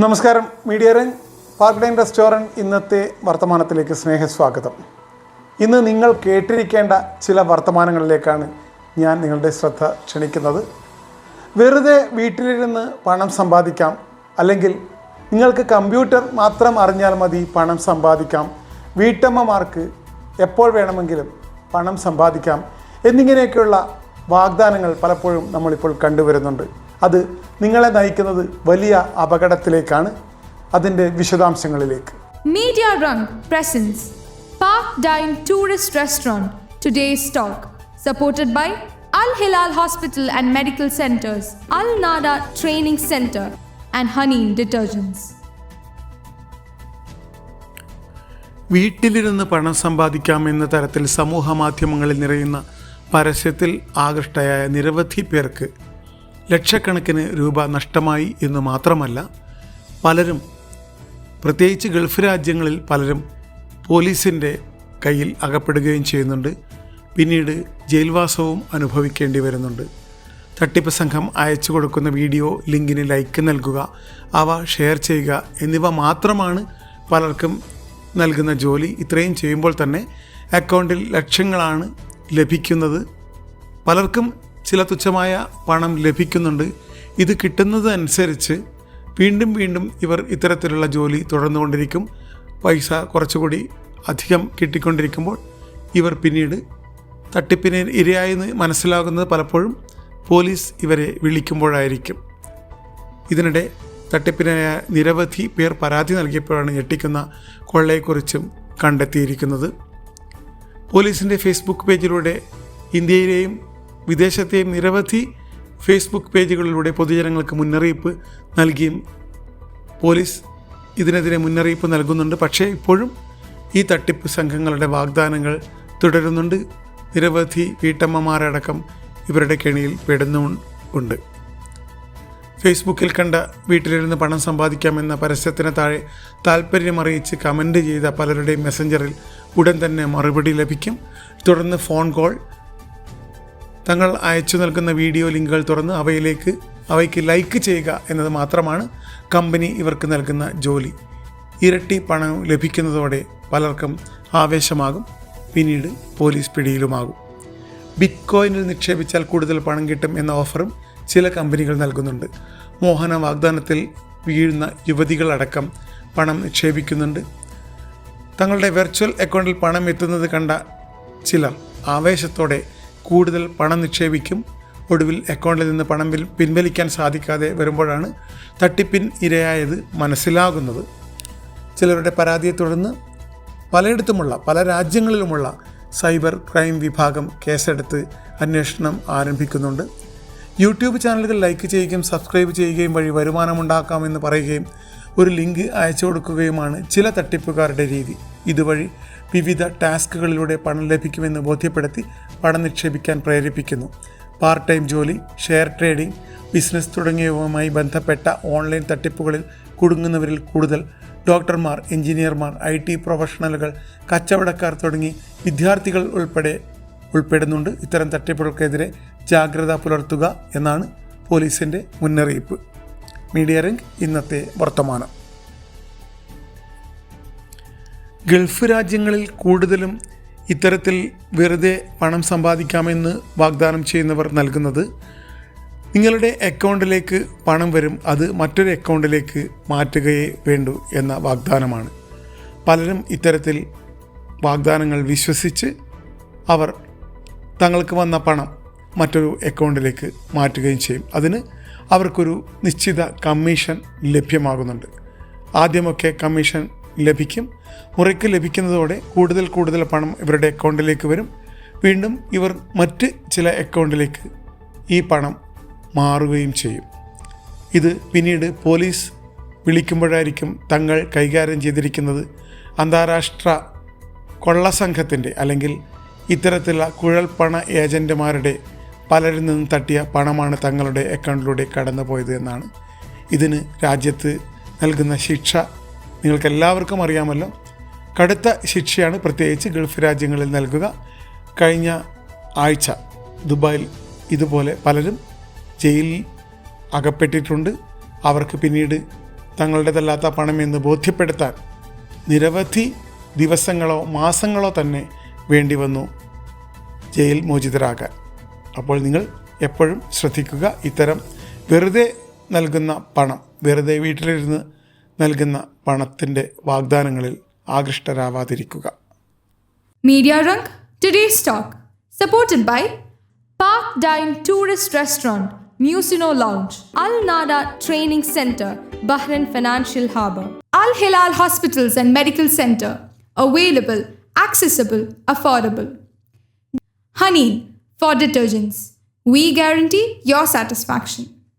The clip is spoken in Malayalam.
നമസ്കാരം media range park dine restaurant ഇന്നത്തെ വർത്തമാനത്തിലേക്ക് സ്നേഹസ്വാഗതം. ഇന്ന് നിങ്ങൾ കേട്ടിരിക്കേണ്ട ചില വർത്തമാനങ്ങളിലേക്കാണ് ഞാൻ നിങ്ങളുടെ ശ്രദ്ധ ക്ഷണിക്കുന്നത്. വെറുതെ വീട്ടിലിരുന്ന് പണം സമ്പാദിക്കാം അല്ലെങ്കിൽ നിങ്ങൾക്ക് കമ്പ്യൂട്ടർ മാത്രം അറിഞ്ഞാൽ മതി പണം സമ്പാദിക്കാം വീട്ടമ്മമാർക്ക് എപ്പോൾ വേണമെങ്കിലും പണം സമ്പാദിക്കാം എന്നിങ്ങനെയൊക്കെയുള്ള വാഗ്ദാനങ്ങൾ പലപ്പോഴും നമ്മളിപ്പോൾ കണ്ടുവരുന്നുണ്ട്. അത് നിങ്ങളെ നയിക്കുന്നത് വലിയ അപകടത്തിലേക്കാണ്. അതിന്റെ വിശദാംശങ്ങളിലേക്ക്. Media range presents park dine tourist restaurant today stock supported by Al Hilal hospital and medical centres Al Nada training centre and honey detergents വീട്ടിലിരുന്ന് പണം സമ്പാദിക്കാം എന്ന തരത്തിൽ സമൂഹ മാധ്യമങ്ങളിൽ നിറയുന്ന പരസ്യത്തിൽ ആകൃഷ്ടയായ നിരവധി പേർക്ക് ലക്ഷക്കണക്കിന് രൂപ നഷ്ടമായി എന്ന് മാത്രമല്ല പലരും പ്രത്യേകിച്ച് ഗൾഫ് രാജ്യങ്ങളിൽ പലരും പോലീസിന്റെ കയ്യിൽ അകപ്പെടുകയും ചെയ്യുന്നുണ്ട്. പിന്നീട് ജയിൽവാസവും അനുഭവിക്കേണ്ടി വരുന്നുണ്ട്. തട്ടിപ്പ് സംഘം അയച്ചു കൊടുക്കുന്ന വീഡിയോ ലിങ്കിന് ലൈക്ക് നൽകുക അവ ഷെയർ ചെയ്യുക എന്നിവ മാത്രമാണ് പലർക്കും നൽകുന്ന ജോലി. ഇത്രയും ചെയ്യുമ്പോൾ തന്നെ അക്കൗണ്ടിൽ ലക്ഷങ്ങളാണ് ലഭിക്കുന്നത്. പലർക്കും ചില തുച്ഛമായ പണം ലഭിക്കുന്നുണ്ട്. ഇത് കിട്ടുന്നത് അനുസരിച്ച് വീണ്ടും വീണ്ടും ഇവർ ഇത്തരത്തിലുള്ള ജോലി തുടർന്നുകൊണ്ടിരിക്കും. പൈസ കുറച്ചുകൂടി അധികം കിട്ടിക്കൊണ്ടിരിക്കുമ്പോൾ ഇവർ പിന്നീട് തട്ടിപ്പിന് ഇരയായെന്ന് മനസ്സിലാകുന്നത് പലപ്പോഴും പോലീസ് ഇവരെ വിളിക്കുമ്പോഴായിരിക്കും. ഇതിനിടെ തട്ടിപ്പിനായ നിരവധി പേർ പരാതി നൽകിയപ്പോഴാണ് ഞെട്ടിക്കുന്ന കൊള്ളയെക്കുറിച്ചും കണ്ടെത്തിയിരിക്കുന്നത്. പോലീസിന്റെ ഫേസ്ബുക്ക് പേജിലൂടെ ഇന്ത്യയിലെയും വിദേശത്തെയും നിരവധി ഫേസ്ബുക്ക് പേജുകളിലൂടെ പൊതുജനങ്ങൾക്ക് മുന്നറിയിപ്പ് നൽകിയും പോലീസ് ഇതിനെതിരെ മുന്നറിയിപ്പ് നൽകുന്നുണ്ട്. പക്ഷേ ഇപ്പോഴും ഈ തട്ടിപ്പ് സംഘങ്ങളുടെ വാഗ്ദാനങ്ങൾ തുടരുന്നുണ്ട്. നിരവധി വീട്ടമ്മമാരടക്കം ഇവരുടെ കെണിയിൽ പെടുന്നുണ്ട്. ഫേസ്ബുക്കിൽ കണ്ട വീട്ടിലിരുന്ന് പണം സമ്പാദിക്കാമെന്ന പരസ്യത്തിന് താഴെ താല്പര്യമറിയിച്ച് കമന്റ് ചെയ്ത പലരുടെയും മെസ്സഞ്ചറിൽ ഉടൻ തന്നെ മറുപടി ലഭിക്കും. തുടർന്ന് ഫോൺ കോൾ തങ്ങൾ അയച്ചു നൽകുന്ന വീഡിയോ ലിങ്കുകൾ തുറന്ന് അവയിലേക്ക് അവയ്ക്ക് ലൈക്ക് ചെയ്യുക എന്നത് മാത്രമാണ് കമ്പനി ഇവർക്ക് നൽകുന്ന ജോലി. ഇരട്ടി പണം ലഭിക്കുന്നതോടെ പലർക്കും ആവേശമാകും പിന്നീട് പോലീസ് പിടിയിലുമാകും. ബിറ്റ്കോയിനിൽ നിക്ഷേപിച്ചാൽ കൂടുതൽ പണം കിട്ടും എന്ന ഓഫറും ചില കമ്പനികൾ നൽകുന്നുണ്ട്. മോഹന വാഗ്ദാനത്തിൽ വീഴുന്ന യുവതികളടക്കം പണം നിക്ഷേപിക്കുന്നുണ്ട്. തങ്ങളുടെ വെർച്വൽ അക്കൗണ്ടിൽ പണം എത്തുന്നത് കണ്ട ചിലർ ആവേശത്തോടെ കൂടുതൽ പണം നിക്ഷേപിക്കും. ഒടുവിൽ അക്കൗണ്ടിൽ നിന്ന് പണം പിൻവലിക്കാൻ സാധിക്കാതെ വരുമ്പോഴാണ് തട്ടിപ്പിൻ ഇരയായത് മനസ്സിലാകുന്നത്. ചിലരുടെ പരാതിയെ തുടർന്ന് പലയിടത്തുമുള്ള പല രാജ്യങ്ങളിലുമുള്ള സൈബർ ക്രൈം വിഭാഗം കേസെടുത്ത് അന്വേഷണം ആരംഭിക്കുന്നുണ്ട്. യൂട്യൂബ് ചാനലുകൾ ലൈക്ക് ചെയ്യുകയും സബ്സ്ക്രൈബ് ചെയ്യുകയും വഴി വരുമാനമുണ്ടാക്കാമെന്ന് പറയുകയും ഒരു ലിങ്ക് അയച്ചു കൊടുക്കുകയുമാണ് ചില തട്ടിപ്പുകാരുടെ രീതി. ഇതുവഴി വിവിധ ടാസ്കുകളിലൂടെ പണം ലഭിക്കുമെന്ന് ബോധ്യപ്പെടുത്തി പണം നിക്ഷേപിക്കാൻ പ്രേരിപ്പിക്കുന്നു. പാർട്ട് ടൈം ജോലി ഷെയർ ട്രേഡിംഗ് ബിസിനസ് തുടങ്ങിയവയുമായി ബന്ധപ്പെട്ട ഓൺലൈൻ തട്ടിപ്പുകളിൽ കുടുങ്ങുന്നവരിൽ കൂടുതൽ. ഡോക്ടർമാർ എഞ്ചിനീയർമാർ ഐ ടി പ്രൊഫഷണലുകൾ കച്ചവടക്കാർ തുടങ്ങി വിദ്യാർത്ഥികൾ ഉൾപ്പെടെ ഉൾപ്പെടുന്നുണ്ട്. ഇത്തരം തട്ടിപ്പുകൾക്കെതിരെ ജാഗ്രത പുലർത്തുക എന്നാണ് പോലീസിന്റെ മുന്നറിയിപ്പ്. മീഡിയ റിംഗ് ഇന്നത്തെ വർത്തമാനം. ഗൾഫ് രാജ്യങ്ങളിൽ കൂടുതലും ഇത്തരത്തിൽ വെറുതെ പണം സമ്പാദിക്കാമെന്ന് വാഗ്ദാനം ചെയ്യുന്നവർ നൽകുന്നത് നിങ്ങളുടെ അക്കൗണ്ടിലേക്ക് പണം വരും അത് മറ്റൊരു അക്കൗണ്ടിലേക്ക് മാറ്റുകയേ വേണ്ടൂ എന്ന വാഗ്ദാനമാണ്. പലരും ഇത്തരത്തിൽ വാഗ്ദാനങ്ങൾ വിശ്വസിച്ച് അവർ തങ്ങൾക്ക് വന്ന പണം മറ്റൊരു അക്കൗണ്ടിലേക്ക് മാറ്റുകയും ചെയ്യും. അതിന് അവർക്കൊരു നിശ്ചിത കമ്മീഷൻ ലഭ്യമാകുന്നുണ്ട്. ആദ്യമൊക്കെ കമ്മീഷൻ ലഭിക്കും. മുറയ്ക്ക് ലഭിക്കുന്നതോടെ കൂടുതൽ കൂടുതൽ പണം ഇവരുടെ അക്കൗണ്ടിലേക്ക് വരും. വീണ്ടും ഇവർ മറ്റ് ചില അക്കൗണ്ടിലേക്ക് ഈ പണം മാറുകയും ചെയ്യും. ഇത് പിന്നീട് പോലീസ് വിളിക്കുമ്പോഴായിരിക്കും തങ്ങൾ കൈകാര്യം ചെയ്തിരിക്കുന്നത്. അന്താരാഷ്ട്ര കൊള്ളസംഘത്തിന്റെ അല്ലെങ്കിൽ ഇത്തരത്തിലുള്ള കുഴൽപ്പണ ഏജന്റുമാരുടെ പലരിൽ നിന്നും തട്ടിയ പണമാണ് തങ്ങളുടെ അക്കൗണ്ടിലൂടെ കടന്നു പോയത് എന്നാണ്. ഇതിന് രാജ്യത്ത് നൽകുന്ന ശിക്ഷ നിങ്ങൾക്കെല്ലാവർക്കും അറിയാമല്ലോ. കടുത്ത ശിക്ഷയാണ് പ്രത്യേകിച്ച് ഗൾഫ് രാജ്യങ്ങളിൽ നൽകുക. കഴിഞ്ഞ ആഴ്ച ദുബായിൽ ഇതുപോലെ പലരും ജയിലിൽ അകപ്പെട്ടിട്ടുണ്ട്. അവർക്ക് പിന്നീട് തങ്ങളുടേതല്ലാത്ത പണമെന്ന് ബോധ്യപ്പെടുത്താൻ നിരവധി ദിവസങ്ങളോ മാസങ്ങളോ തന്നെ വേണ്ടി വന്നു ജയിൽ മോചിതരാകാൻ. അപ്പോൾ നിങ്ങൾ എപ്പോഴും ശ്രദ്ധിക്കുക ഇത്തരം വെറുതെ നൽകുന്ന പണം വെറുതെ വീട്ടിലിരുന്ന് നൽകുന്ന പണത്തിന്റെ വാഗ്ദാനങ്ങളിൽ ആകൃഷ്ടരാവാതിരിക്കുക Media Rang, today's talk. Supported by Park Dine Tourist Restaurant, Musino Lounge, Al Nada Training Center, Bahrain Financial Harbour, Al Hilal Hospitals and Medical Center. Available, accessible, affordable. Honey for detergents. We guarantee your satisfaction.